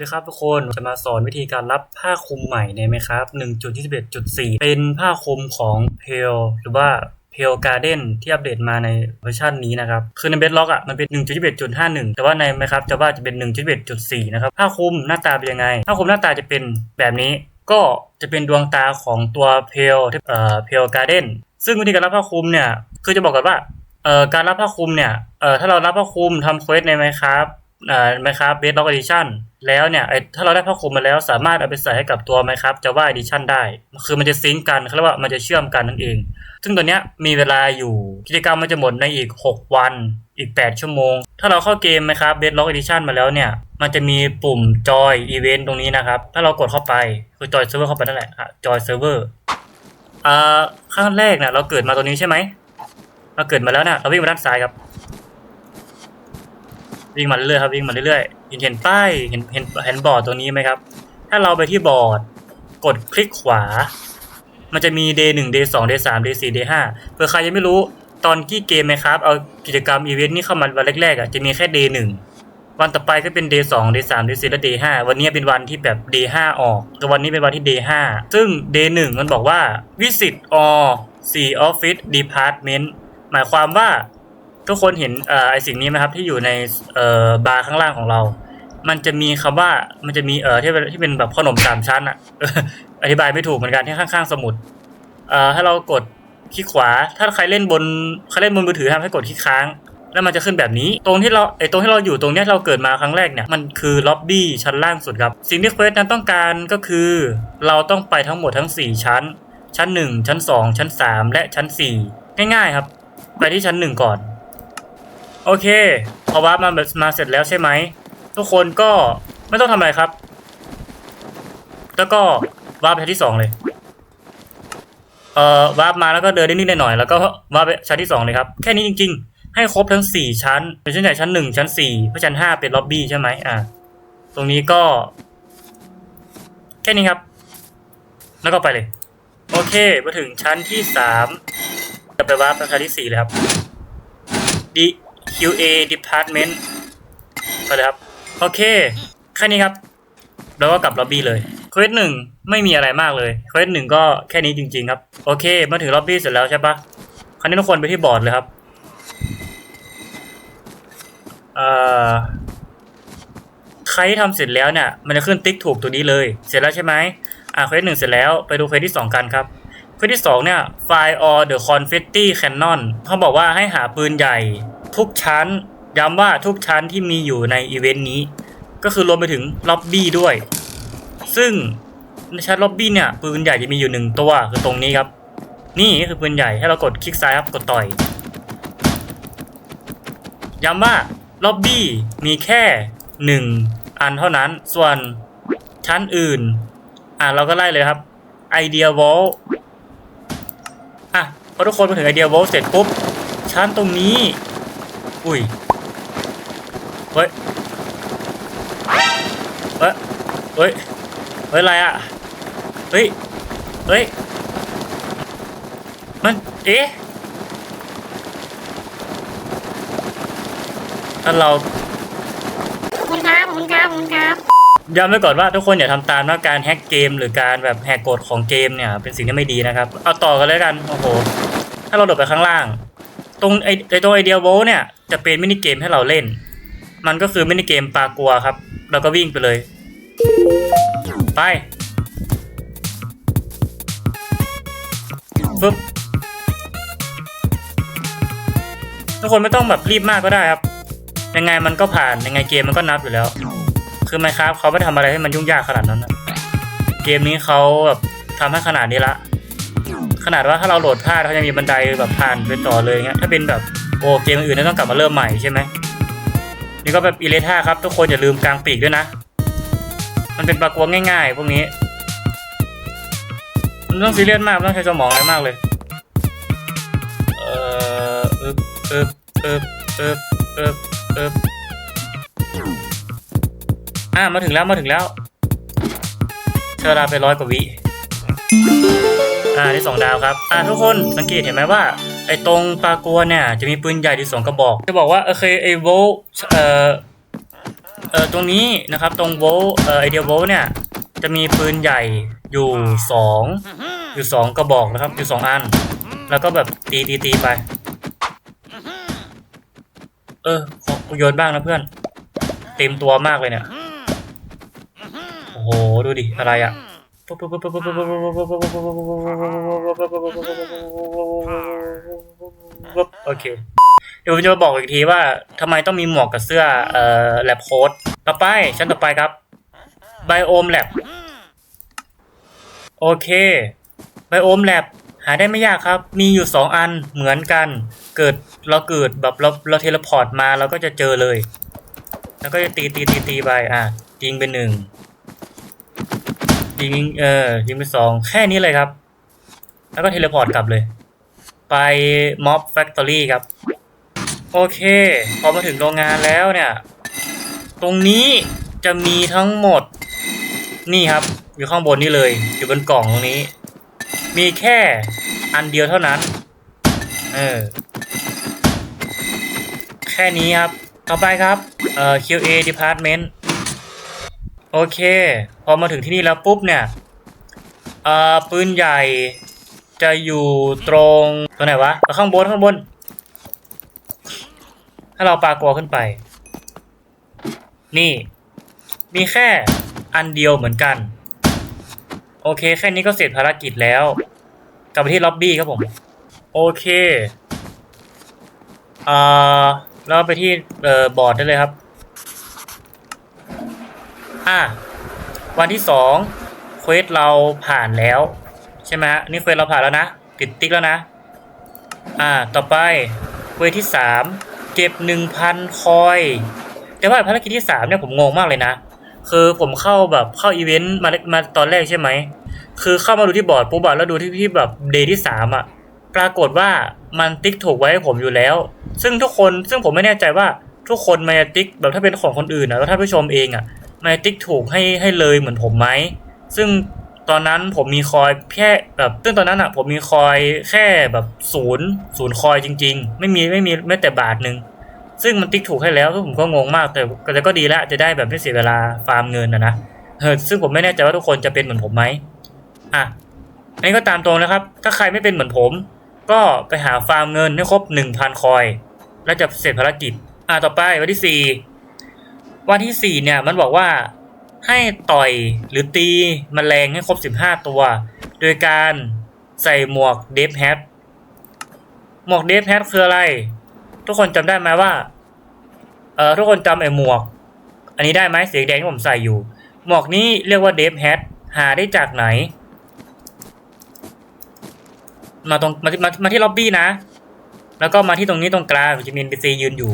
วัสดีครับทุกคนจะมาสอนวิธีการรับผ้าคลุมใหม่ในไหมครับ 1.21.4 เป็นผ้าคลุมของ p a l หรือว่า p a l Garden ที่อัปเดตมาในเวอร์ชันนี้นะครับ คือใน Bedrock อะมันเป็น 1.21.51 แต่ว่าในไหมครับจะว่าจะเป็น 1.21.4 นะครับ ผ้าคลุมหน้าตาเป็นยังไง ผ้าคลุมหน้าตาจะเป็นแบบนี้ ก็จะเป็นดวงตาของตัว p a l ที่เอ่อ p a l Garden ซึ่งวิธีการรับผ้าคลุมเนี่ยคือจะบอกกันว่าเอ่อการรับผ้าคลุมเนี่ยเอ่อถ้าเรารับผ้าคลุมทำเควสในไหมครับอ่าไหมครับ Bedrock Edition แล้วเนี่ยไอ้ถ้าเราได้ผ้าคลุมมาแล้วสามารถเอาไปใส่ให้กับตัวไหมครับ Java Edition ได้ คือมันจะซิงก์กันเขาเรียกว่ามันจะเชื่อมกันนั่นเอง ซึ่งตัวเนี้ยมีเวลาอยู่กิจกรรมมันจะหมดในอีก 6 วัน อีก 8 ชั่วโมง ถ้าเราเข้าเกมไหมครับ Bedrock Edition มาแล้วเนี่ย มันจะมีปุ่ม Joy Event ตรงนี้นะครับ ถ้าเรากดเข้าไปคือ Joy Server เข้าไปนั่นแหละฮะ Joy Server อ่าขั้นแรกเนี่ยเราเกิดมาตัวนี้ใช่ไหมเราเกิดมาแล้วนี่ยเราวิ่งมาด้านซ้ายครับ วิ่งมาเรื่อยๆครับวิ่งมาเรื่อยๆ เห็นเห็นป้ายเห็นเห็นเห็นบอร์ดตัวนี้ไหมครับ ถ้าเราไปที่บอร์ดกดคลิกขวา มันจะมี day 1 day 2 day 3 day 4 day 5เผื่อใครยังไม่รู้ตอนที่เกมไหมครับ เอากิจกรรมอีเวนต์นี้เข้ามาวันแรกๆอะจะมีแค่ day 1 วันต่อไปก็เป็น day 2 day 3 day 4และ day 5วันนี้เป็นวันที่แบบ day 5 ออกแต่วันนี้เป็นวันที่ day 5ซึ่ง day 1 มันบอกว่า visit all see office department หมายความว่า ทุกคนเห็นเอ่อไอสิ่งนี้ไหมครับที่อยู่ในเอ่อบาร์ข้างล่างของเรา มันจะมีคำว่ามันจะมีเอ่อที่เป็นที่เป็นแบบขนมสามชั้นอะอธิบายไม่ถูกเหมือนกันที่ข้างๆสมุดเอ่อถ้าเรากดคลิกขวา ถ้าใครเล่นบนใครเล่นบนมือถือทำให้กดคลิกค้าง แล้วมันจะขึ้นแบบนี้ ตรงที่เราไอตรงที่เราอยู่ตรงเนี้ยเราเกิดมาครั้งแรกเนี่ยมันคือล็อบบี้ชั้นล่างสุดครับ สิ่งที่เควสนั้นต้องการก็คือ เราต้องไปทั้งหมดทั้ง 4 ชั้น ชั้น 1 ชั้น 2 ชั้น 3 และชั้น 4 ง่ายๆครับ ไปที่ชั้น 1 ก่อน โอเคพอวาร์ปมามาเสร็จแล้วใช่ไหม ทุกคนก็ไม่ต้องทำอะไรครับ แล้วก็วาร์ปไปชั้นที่สองเลย เอ่อวาร์ปมาแล้วก็เดินนิดๆหน่อยๆแล้วก็วาร์ปไปชั้นที่สองเลยครับ แค่นี้จริง ๆ ให้ครบทั้งสี่ชั้นเป็นชั้นใหญ่ชั้นหนึ่งชั้นสี่เพราะชั้นห้าเป็นล็อบบี้ใช่ไหมอ่าตรงนี้ก็ แค่นี้ครับ แล้วก็ไปเลย โอเคมาถึงชั้นที่สามจะไปวาร์ปไปชั้นที่สี่เลยครับ D QA Department ไปเลยครับ โอเค แค่นี้ครับ แล้วก็กลับล็อบบี้เลยเควสหนึ่งไม่มีอะไรมากเลยเควสหนึ่งก็แค่นี้จริง ๆ ครับ โอเค มาถึงล็อบบี้เสร็จแล้วใช่ปะคราวนี้ทุกคนไปที่บอร์ดเลยครับเอ่อใครที่ทำเสร็จแล้วเนี่ย มันจะขึ้นติ๊กถูกตัวนี้เลย เสร็จแล้วใช่ไหมอ่าเควสหนึ่งเสร็จแล้วไปดูเควสที่สองกันครับเควสที่สองเนี่ย Fire or the confetti cannon เขาบอกว่าให้หาปืนใหญ่ ทุกชั้น ย้ำว่าทุกชั้นที่มีอยู่ในอีเวนต์นี้ ก็คือรวมไปถึงล็อบบี้ด้วย ซึ่งในชั้นล็อบบี้เนี่ยปืนใหญ่จะมีอยู่หนึ่งตัวคือตรงนี้ครับ นี่คือปืนใหญ่ให้เรากดคลิกซ้ายครับกดต่อย ย้ำว่าล็อบบี้มีแค่หนึ่งอันเท่านั้นส่วนชั้นอื่น อะเราก็ไล่เลยครับไอเดียวอลอะพอทุกคนมาถึงไอเดียวอลเสร็จปุ๊บชั้นตรงนี้ อุ้ย เฮ้ย เฮ้ย เฮ้ย เฮ้ย อะไรอะ เฮ้ย เฮ้ย มัน เอ๊ะถ้าเราคุณครับคุณครับคุณครับย้ำไว้ก่อนว่าทุกคนอย่าทำตามนะการแฮ็กเกม หรือการแบบแหกกฎของเกมเนี่ย เป็นสิ่งที่ไม่ดีนะครับ เอาต่อกันเลยกัน โอ้โห ถ้าเราโดดไปข้างล่าง ตรงไอไอตัวไอเดียโวเนี่ย จะเป็นมินิเกมให้เราเล่น มันก็คือมินิเกมปลากัวครับ เราก็วิ่งไปเลย ไปปึ๊บทุกคนไม่ต้องแบบรีบมากก็ได้ครับ ยังไงมันก็ผ่านยังไงเกมมันก็นับอยู่แล้ว คือไมครับเขาไม่ทำอะไรให้มันยุ่งยากขนาดนั้นนะเกมนี้เขาแบบทำให้ขนาดนี้ละ ขนาดว่าถ้าเราโหลดพลาดเขาจะมีบันไดแบบผ่านไปต่อเลยเงี้ย ถ้าเป็นแบบ โอ้เกมอื่นต้องกลับมาเริ่มใหม่ใช่ไหมนี่ก็แบบอิเลท่าครับ ทุกคนอย่าลืมกลางปีกด้วยนะ มันเป็นปลากวงง่าย ๆ พวกนี้มันต้องซีเรียสมากต้องใช้สมองอะไรมากเลย เอ่ออึบอึบอึบอึบอึบอึบอ่ามาถึงแล้วมาถึงแล้วใช้เวลาไปร้อยกว่าวิอ่าที่สองดาวครับ อ่าทุกคนสังเกตเห็นไหมว่า ไอตรงปลากัวเนี่ย จะมีปืนใหญ่ที่สองกระบอก จะบอกว่าโอเคไอโวลเอ่อเอ่อตรงนี้นะครับตรงโวลเอ่อไอเดียโวลเนี่ยจะมีปืนใหญ่อยู่สองอยู่สองกระบอกนะครับอยู่สองอัน แล้วก็แบบตีตีตีไป เออขอกูโยนบ้างนะเพื่อน เต็มตัวมากเลยเนี่ยโอ้โหดูดิอะไรอะ โอเค เดี๋ยวผมจะบอกอีกทีว่าทำไมต้องมีหมวกกับเสื้อเอ่อแลบโค้ดต่อไปชั้นต่อไปครับไบโอมแลบโอเคไบโอมแลบหาได้ไม่ยากครับ มีอยู่สองอันเหมือนกัน เกิดเราเกิดแบบเราเราเทเลพอร์ตมาเราก็จะเจอเลย แล้วก็จะตีตีตีตีไปอะยิงไปหนึ่งยิงเออยิงไปสองแค่นี้เลยครับ แล้วก็เทเลพอร์ตกลับเลย ไปม็อบแฟคทอรี่ครับ โอเค พอมาถึงโรงงานแล้วเนี่ย ตรงนี้จะมีทั้งหมด นี่ครับ อยู่ข้างบนนี่เลย อยู่บนกล่องตรงนี้ มีแค่อันเดียวเท่านั้น เออ แค่นี้ครับ ต่อไปครับ เอ่อ QA department โอเค พอมาถึงที่นี่แล้วปุ๊บเนี่ย เอ่อ ปืนใหญ่ จะอยู่ตรงตรงไหนวะข้างบนข้างบน ถ้าเราปากัวขึ้นไป นี่ มีแค่อันเดียวเหมือนกัน โอเค แค่นี้ก็เสร็จภารกิจแล้ว กลับไปที่ล็อบบี้ครับผม โอเคอ่าเราไปที่เอ่อบอร์ดได้เลยครับอะวันที่สองเควสเราผ่านแล้ว ช่ไหมฮะนี่เควสเราผ่านแล้วนะ ติดติ๊กแล้วนะ อ่า ต่อไปเควสที่สามเก็บหนึ่งพันคอย แต่ว่าภารกิจที่สามเนี่ยผมงงมากเลยนะ คือผมเข้าแบบเข้าอีเวนต์มามาตอนแรกใช่ไหม คือเข้ามาดูที่บอร์ดปุ๊บอะแล้วดูที่ที่แบบเดย์ที่สามอะปรากฏว่ามันติ๊กถูกไว้ให้ผมอยู่แล้ว ซึ่งทุกคนซึ่งผมไม่แน่ใจว่าทุกคนมันจะติ๊กแบบถ้าเป็นของคนอื่นนะแล้วท่านผู้ชมเองอะมันจะติ๊กถูกให้ให้เลยเหมือนผมไหมซึ่ง ตอนนั้นผมมีคอยแค่แบบซึ่งตอนนั้นอะผมมีคอยแค่แบบศูนย์ศูนย์คอยจริง ๆ ไม่มีไม่มีแม้แต่บาทหนึ่งซึ่งมันติ๊กถูกให้แล้วซึ่งผมก็งงมากแต่แต่ก็ดีล้วจะได้แบบไม่เสียเวลาฟาร์มเงินนะนะเออซึ่งผมไม่แน่ใจว่าทุกคนจะเป็นเหมือนผมไหมอะอันนี้ก็ตามตรงนะครับ ถ้าใครไม่เป็นเหมือนผม ก็ไปหาฟาร์มเงินให้ครบหนึ่งพันคอย แล้วจะเสร็จภารกิจ อะต่อไปวันที่สี่วันที่สี่เนี่ยมันบอกว่า ให้ต่อยหรือตีมแมลงให้ครบสิบห้าตัว โดยการใส่หมวกเดฟแฮทหมวกเดฟแฮทคืออะไร ทุกคนจำได้ไหมว่าเอ่อทุกคนจำไอ้หมวก อันนี้ได้ไหมสีแดงที่ผมใส่อยู่ หมวกนี้เรียกว่าเดฟแฮทหาได้จากไหน มาตรงมาที่มามาที่ล็อบบี้นะ แล้วก็มาที่ตรงนี้ตรงกลางจะมี NPC ยืนอยู่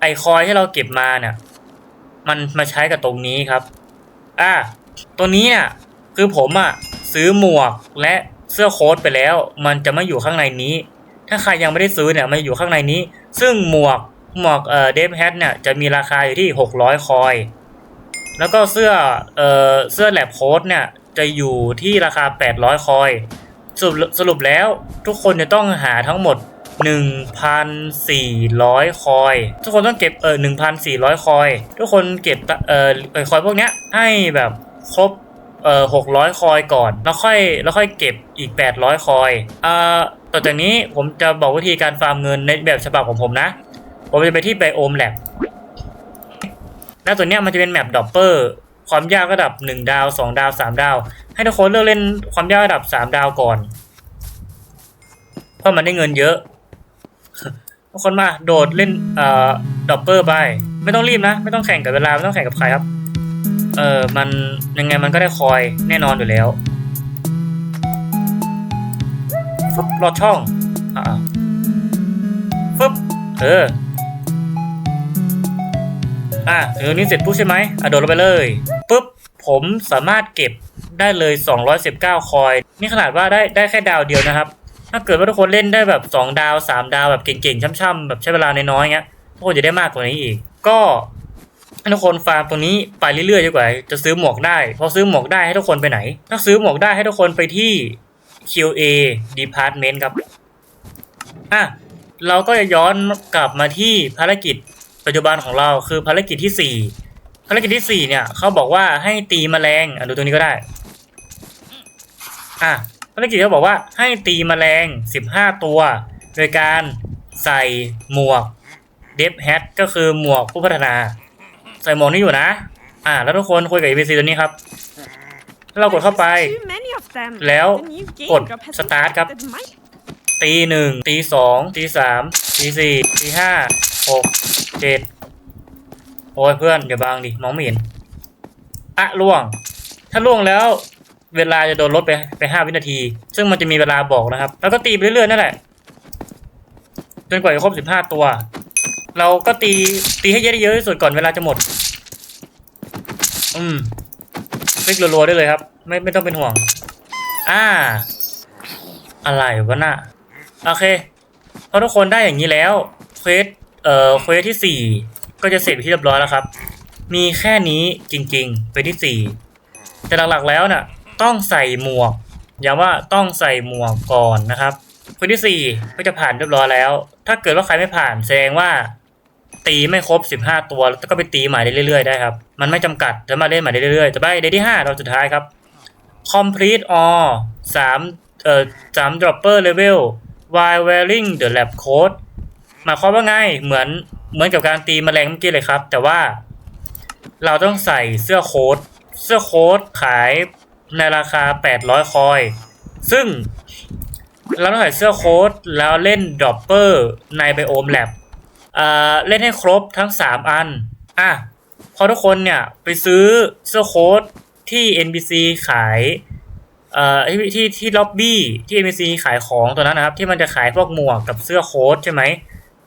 ไอคอยที่เราเก็บมาเนี่ย มันมาใช้กับตรงนี้ครับ อะตัวนี้เนี่ยคือผมอะซื้อหมวกและเสื้อโค้ทไปแล้ว มันจะไม่อยู่ข้างในนี้ ถ้าใครยังไม่ได้ซื้อเนี่ยมันอยู่ข้างในนี้ ซึ่งหมวกหมวกเอ่อเดฟแฮทเนี่ยจะมีราคาอยู่ที่ 600 คอย แล้วก็เสื้อเอ่อเสื้อแลบโค้ดเนี่ยจะอยู่ที่ราคา 800 คอย สรุปสรุปแล้วทุกคนจะต้องหาทั้งหมด 1,400 คอย ทุกคนต้องเก็บเออ1,400 คอย ทุกคนเก็บเออคอยพวกเนี้ยให้แบบครบเอ่อ600คอยก่อน แล้วค่อยแล้วค่อยเก็บอีก 800 คอยอ่าต่อจากนี้ผมจะบอกวิธีการฟาร์มเงินในแบบฉบับของผมนะ ผมจะไปที่ไบโอมแลบแล้วตัวเนี้ยมันจะเป็นแมปดอปเปอร์ความยากระดับ 1 ดาว 2 ดาว 3 ดาว ให้ทุกคนเลือกเล่นความยากระดับ 3 ดาวก่อน เพราะมันได้เงินเยอะ ทุกคนมาโดดเล่นเอ่อดอปเปอร์ไปไม่ต้องรีบนะ ไม่ต้องแข่งกับเวลาไม่ต้องแข่งกับใครครับ เออมันยังไงมันก็ได้คอยแน่นอนอยู่แล้วฟึบรอดช่องอ่าฟึบเอออะถึงตรงนี้เสร็จปุ๊บใช่ไหมอะโดดลงไปเลยปุ๊บผมสามารถเก็บได้เลย 219 คอย นี่ขนาดว่าได้ได้แค่ดาวเดียวนะครับ ถ้าเกิดว่าทุกคนเล่นได้แบบ2ดาว3ดาวแบบเก่งๆช่ำๆแบบใช้เวลาน้อยๆเงี้ยทุกคนจะได้มากกว่านี้อีก ก็ให้ทุกคนฟาร์มตรงนี้ไปเรื่อยๆดีกว่าจะซื้อหมวกได้พอซื้อหมวกได้ให้ทุกคนไปไหน ถ้าซื้อหมวกได้ให้ทุกคนไปที่ QA Department ครับอะเราก็จะย้อนกลับมาที่ภารกิจปัจจุบันของเราคือภารกิจที่สี่ภารกิจที่สี่เนี่ยเขาบอกว่าให้ตีแมลงอะดูตรงนี้ก็ได้ อะ ภารกิจเขาบอกว่าให้ตีแมลงสิบห้าตัว โดยการใส่หมวกเดฟแฮทก็คือหมวกผู้พัฒนา ใส่หมวกนี้อยู่นะ อะแล้วทุกคนคุยกับ NPC ตัวนี้ครับถ้าเรากดเข้าไป Too many of them. แล้ว The new game กด drop has สตาร์ทครับ infected my ตีหนึ่งตีสองตีสามตีสี่ตีห้าหกเจ็ดโอ้ยเพื่อนเดี๋ยวบางดิ มองไม่เห็นอะล่วง ถ้าล่วงแล้ว เวลาจะโดนลดไปไปห้าวินาที ซึ่งมันจะมีเวลาบอกนะครับ แล้วก็ตีไปเรื่อยๆนั่นแหละจนกว่าจะครบสิบห้าตัว เราก็ตีตีให้เยอะๆที่สุดก่อนเวลาจะหมด อืมคลิกรัวๆได้เลยครับ ไม่ไม่ต้องเป็นห่วง อ่า อะไรวะน่ะโอเคพอทุกคนได้อย่างนี้แล้วเควสเอ่อเควสที่สี่ก็จะเสร็จที่เรียบร้อยแล้วครับ มีแค่นี้จริงๆเควสที่สี่แต่หลักๆแล้วน่ะ ต้องใส่หมวกย้ำว่าต้องใส่หมวกก่อนนะครับควสที่สี่ก็จะผ่านเรียบร้อยแล้ว ถ้าเกิดว่าใครไม่ผ่านแสดงว่า ตีไม่ครบ15ตัวแล้วก็ไปตีใหม่ได้เรื่อยๆได้ครับมันไม่จำกัดจะมาเล่นใหม่ได้เรื่อยๆแต่ไปเดที่5เราสุดท้ายครับ complete all 3เอ่อ3 dropper level while wearing the lab coat หมายความว่าไงเหมือนเหมือนกับการตีมแมลงเมื่อกี้เลยครับ แต่ว่าเราต้องใส่เสื้อโค้ทเสื้อโค้ทขาย ในราคา 800 คอย ซึ่งเราต้องใส่เสื้อโค้ทแล้วเล่นดรอปเปอร์ในไบโอมแลบเล่นให้ครบทั้ง 3 อัน อะ พอทุกคนเนี่ย ไปซื้อเสื้อโค้ทที่ NBC ขายเอ่อที่ที่ที่ล็อบบี้ที่ NBC ขายของตัวนั้นนะครับ ที่มันจะขายพวกหมวกกับเสื้อโค้ทใช่ไหม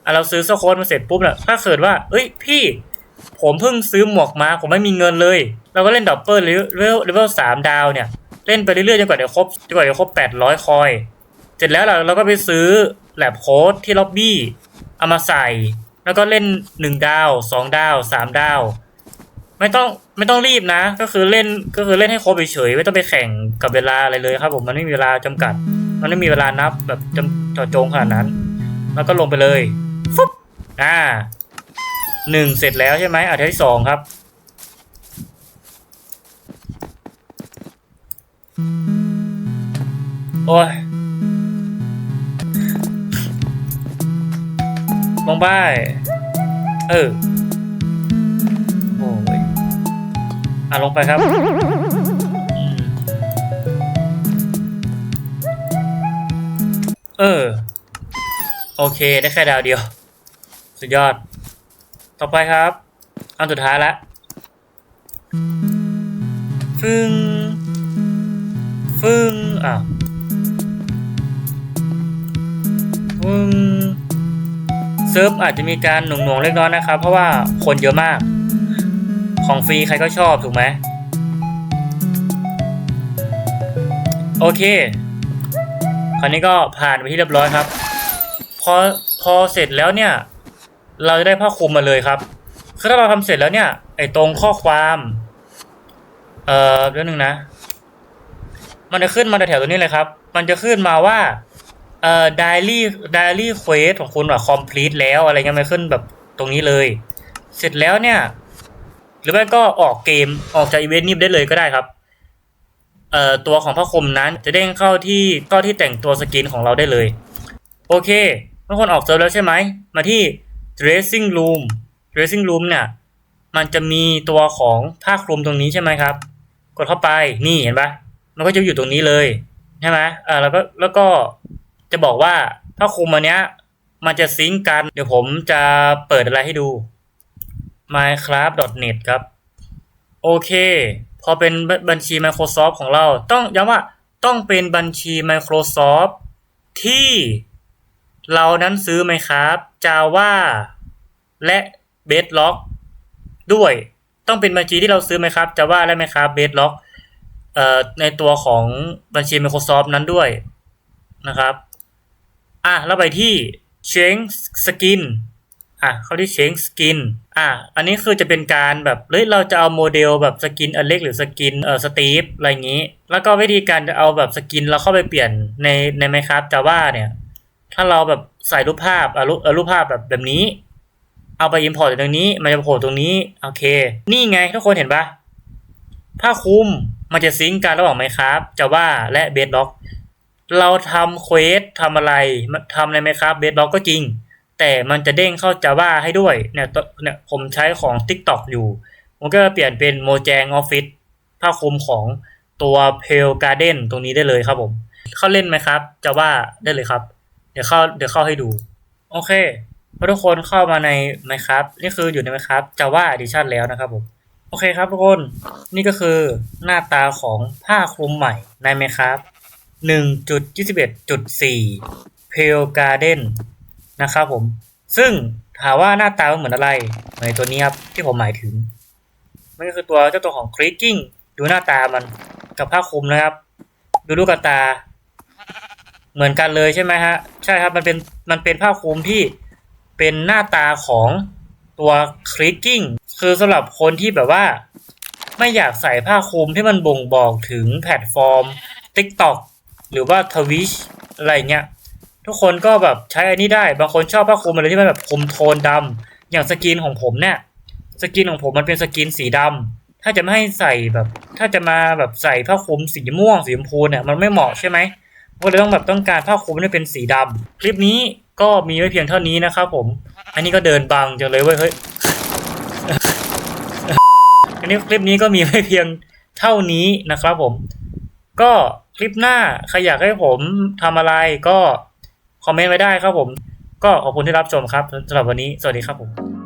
อะเราซื้อเสื้อโค้ทมาเสร็จปุ๊บเนี่ยถ้าเกิดว่า เอ้ยพี่ ผมเพิ่งซื้อหมวกมาผมไม่มีเงินเลย เราก็เล่นดับเบิลเลเลเลเวลสามดาวเนี่ย เล่นไปเรื่อยๆจนกว่าจะครบจนกว่าจะครบแปดร้อยคอย เสร็จแล้วเราเราก็ไปซื้อแลบโค้ดที่ล็อบบี้เอามาใส่ แล้วก็เล่นหนึ่งดาวสองดาวสามดาว ไม่ต้องไม่ต้องรีบนะ ก็คือเล่นก็คือเล่นให้ครบเฉยๆไม่ต้องไปแข่งกับเวลาอะไรเลยครับ ผมมันไม่มีเวลาจำกัด มันไม่มีเวลานับแบบจำเจาะจงขนาดนั้น แล้วก็ลงไปเลยฟุ๊บอ่า หนึ่งเสร็จแล้วใช่ไหมอะเทสที่สองครับโอ้ยมองบ้ายเออ โอ้ย อะ ลงไปครับเออ โอเค ได้แค่ดาวเดียว สุดยอด ต่อไปครับ อันสุดท้ายละฟึ่งฟึ่งอะฟึ่งเซิร์ฟอาจจะมีการหน่วงๆเล็กน้อยนะครับ เพราะว่าคนเยอะมาก ของฟรีใครก็ชอบถูกไหมโอเค คราวนี้ก็ผ่านไปที่เรียบร้อยครับ พอพอเสร็จแล้วเนี่ย เราจะได้ผ้าคลุมมาเลยครับคือถ้าเราทำเสร็จแล้วเนี่ย ไอ้ตรงข้อความ เอ่อเรื่องหนึ่งนะ มันจะขึ้นมาแถวตัวนี้เลยครับ มันจะขึ้นมาว่า เอ่อ daily daily quest ของคุณอะ complete แล้วอะไรเงี้ยมันขึ้นแบบตรงนี้เลย เสร็จแล้วเนี่ย หรือไม่ก็ออกเกมออกจากอีเวนต์นี้ได้เลยก็ได้ครับ เอ่อตัวของพระคมนั้นจะเด้งเข้าที่เข้าที่แต่งตัวสกินของเราได้เลย โอเคทุกคนออกเซิร์ฟแล้วใช่ไหม มาที่ dressing room dressing room เนี่ยมันจะมีตัวของผ้าคลุมตรงนี้ใช่ไหมครับ กดเข้าไปนี่เห็นปะมันก็จะอยู่ตรงนี้เลยใช่ไหมอ่าแล้วก็แล้วก็จะบอกว่าผ้าคลุมอันเนี้ยมันจะซิงก์กัน เดี๋ยวผมจะเปิดอะไรให้ดู minecraft.net ครับ โอเค พอเป็นบบัญชี Microsoft ของเรา ต้องย้ำว่าต้องเป็นบัญชี Microsoft ที่เรานั้นซื้อไหมครับ Java และ Bedrock ด้วยต้องเป็นบัญชีที่เราซื้อไหมครับ Java และไหมครับ Bedrock เอ่อในตัวของบัญชี Microsoft นั้นด้วยนะครับอะแล้วไปที่ Change Skin อะเข้าที่ Change Skin อะอันนี้คือจะเป็นการแบบเฮ้ยเราจะเอาโมเดลแบบสกินอเล็กหรือสกินเอ่อสตีฟอะไรอย่างนี้ แล้วก็วิธีการจะเอาแบบสกินเราเข้าไปเปลี่ยนในใน Minecraft Java เนี่ย ถ้าเราแบบใส่รูปภาพอะรูปเอ่อรูปภาพแบบแบบนี้ เอาไป import ตรงนี้ มันจะโผล่ตรงนี้ โอเค นี่ไงทุกคนเห็นปะผ้าคลุมมันจะซิงก์กันระหว่าง Minecraft Java และ Bedrock เราทำเควสทำอะไรทำใน Minecraft Bedrock ก็จริง แต่มันจะเด้งเข้า Java ให้ด้วยเนี่ยเนี่ยผมใช้ของ TikTok อยู่ผมก็เปลี่ยนเป็น Mojang Office ผ้าคลุมของตัว Pale Garden ตรงนี้ได้เลยครับผม เข้าเล่นไหมครับ Java ได้เลยครับ ดี๋ยวเข้าเดี๋ยวเข้าให้ดู โอเคพทุกคนเข้ามาใน Minecraft นี่คืออยู่ใน Minecraft Java Edition แล้วนะครับผมโอเคครับทุกคนนี่ก็คือหน้าตาของผ้าคลุมใหม่ใน Minecraft 1.21.4 Pale Garden นะครับผม ซึ่งถามว่าหน้าตามันเหมือนอะไรเหมือนตัวนี้ครับที่ผมหมายถึง มันก็คือตัวเจ้าตัวของ Creaking ดูหน้าตามันกับผ้าคลุมนะครับ ดูลูกตา เหมือนกันเลยใช่ไหมฮะ ใช่ครับ มันเป็นมันเป็นผ้าคลุมที่เป็นหน้าตาของตัว Creaking คือสำหรับคนที่แบบว่า ไม่อยากใส่ผ้าคลุมที่มันบ่งบอกถึงแพลตฟอร์ม TikTok หรือว่า Twitch อะไรเงี้ย ทุกคนก็แบบใช้อันนี้ได้ บางคนชอบผ้าคลุมอะไรที่มันแบบคลุมโทนดำอย่างสกินของผมเนี่ย สกินของผมมันเป็นสกินสีดำถ้าจะไม่ให้ใส่แบบ ถ้าจะมาแบบใส่ผ้าคลุมสีม่วงสีชมพูเนี่ยมันไม่เหมาะใช่ไหม ก็เลยต้องแบบต้องการผ้าคลุมที่เป็นสีดำคลิปนี้ก็มีไว้เพียงเท่านี้นะครับผม อันนี้ก็เดินบังจังเลยเว้ยเฮ้ยอันนี้คลิปนี้ก็มีไว้เพียงเท่านี้นะครับผม ก็คลิปหน้าใครอยากให้ผมทำอะไรก็คอมเมนต์ไว้ได้ครับผม ก็ขอบคุณที่รับชมครับสำหรับวันนี้สวัสดีครับผม